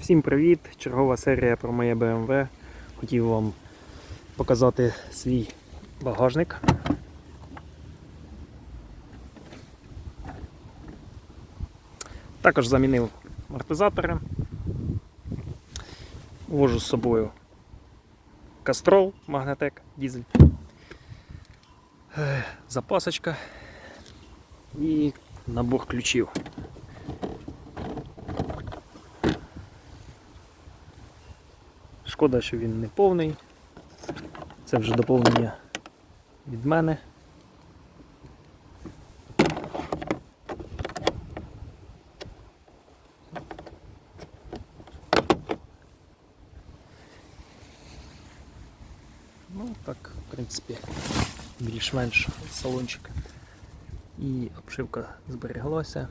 Всім привіт! Чергова серія про моє BMW. Хотів вам показати свій багажник. Також замінив амортизатори. Вожу з собою кастрол Магнетек дізель. Е, Запасочка і набор ключів. Шкода, що він не повний. Це вже доповнення від мене. Ну, так, в принципі, більш-менш салончик. І обшивка збереглася.